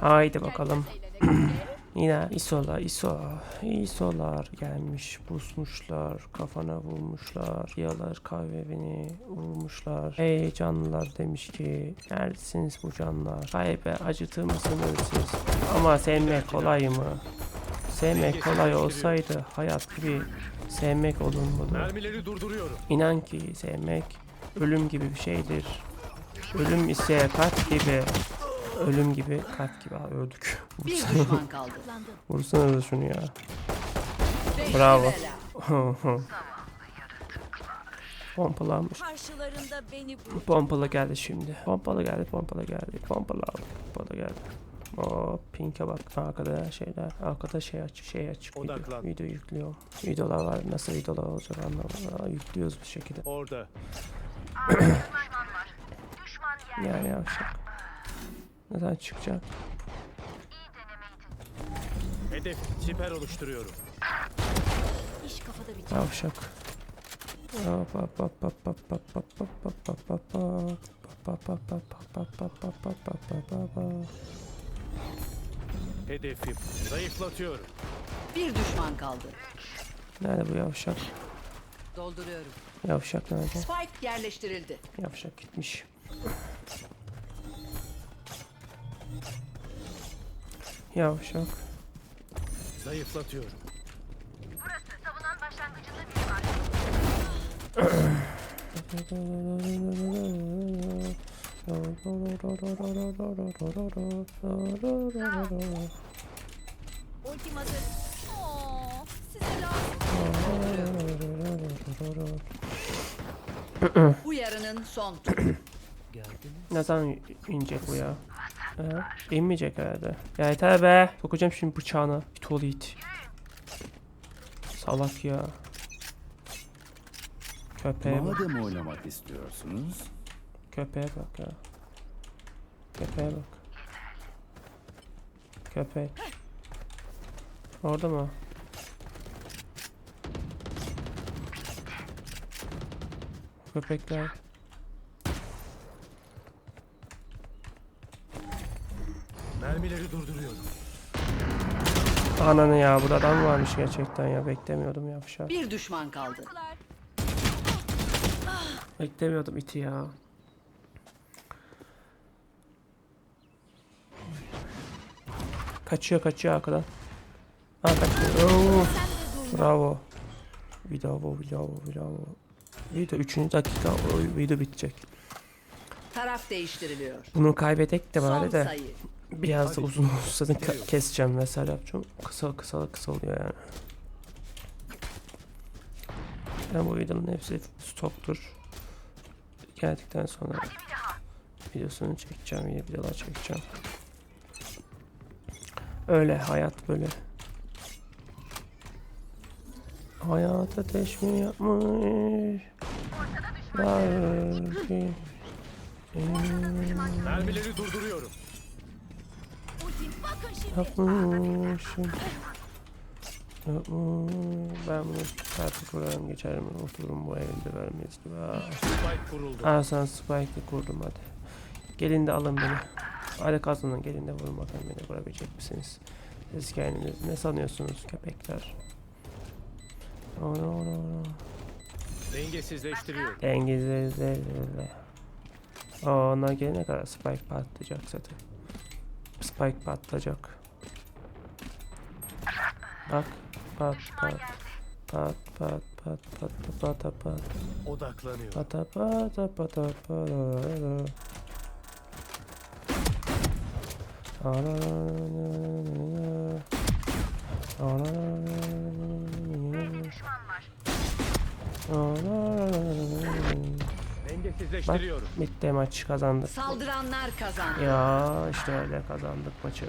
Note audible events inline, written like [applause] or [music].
Haydi bakalım. [clears throat] Yine isolar, iso. İsolar gelmiş, pusmuşlar, kafana vurmuşlar. Yalar kahveni vurmuşlar. Ey canlılar demiş ki, neredesiniz bu canlılar? Kaybı acıtır mısınız siz? Ama sevmek kolay mı? Sevmek kolay olsaydı hayat gibi sevmek. Mermileri durduruyorum. İnan ki sevmek ölüm gibi bir şeydir. Ölüm ise kalp gibi. Ölüm gibi kalp gibi. Aa, öldük. Bir düşman kaldı. Vursana da şunu ya. Bravo. Pompalanmış. Pompalı geldi şimdi. Pompalı geldi, pompalı geldi. Pompalı aldı, pompalı geldi. O pink'e bak arkada şeyler arkada şey aç şey aç video, video yüklüyor videolar var nasıl videolar olacak anlamadım yüklüyoruz bir şekilde Orada. [clears throat] yani yavşak neden çıkacak Hedef siper oluşturuyorum. İş kafada bitiyor. Yavşak. Hop, hop, hop, hop, hop, hop, hop, hop, hop, hop, hop, hop. Hop, hop, hop, hop, hop, hop, hop, hop, hop, hop, hop, hop. Hedefi zayıflatıyorum. Bir düşman kaldı. Nerede bu yavşak? Dolduruyorum. Yavşak nerede? Spike yerleştirildi. Yavşak gitmiş. Yavşak. Zayıflatıyorum. Ultim hazır. Oo, size lazım. Bu yarının son [coughs] turu. Ne zaman inecek bu ya? Ha? İnmeyecek herhalde. Ya yeter be. Sokacağım şimdi bıçağına. İt oğlu it. Salak ya. Köpeğe bak. Madem oynamak istiyorsunuz, Köpeğe bak ya. Köpeğe bak. Köpek. Orada mı? Köpekler. Mermileri durduruyorum. Ananı ya burada adam varmış gerçekten ya beklemiyordum ya şey. Bir düşman kaldı. Beklemiyordum iti ya. Kaçıyor kaçıyor arkadan. Ha kaçıyor. Oo, bravo. Bravo bravo bravo. Video 3. dakika o video bitecek. Taraf değiştiriliyor. Bunu kaybedek de Son bari de sayı. Biraz da uzun olsa keseceğim vesaire yapacağım. Kısa kısa kısa oluyor yani. Yani bu videonun hepsi stoktur. Geldikten sonra videosunu çekeceğim, yine videolar çekeceğim. Öyle hayat böyle. Hayat ateş mi yapmış? Mermileri durduruyorum. Yapmışım. Yapmış. Ben bunu artık kurarım geçerim. Otururum bu evinde vermeyiz gibi. Aa. Sana spike'ı kurdum hadi. Gelin de alın beni. Hadi kazanın gelin de vurun bakalım beni vurabilecek misiniz? Siz kendiniz ne sanıyorsunuz köpekler? Ana ana ana. Dengesizleştiriyorum. Dengizle Aa, onlar gelene kadar spike patlayacak zaten. Spike patlayacak. Bak. Pat pat. Pat pat pat pat pat pat pat. Odaklanıyor. Pat pat pat pat pat pat. Bir düşman var. Bak bitti maç kazandık. Saldıranlar kazandı. Ya işte öyle kazandık maçı.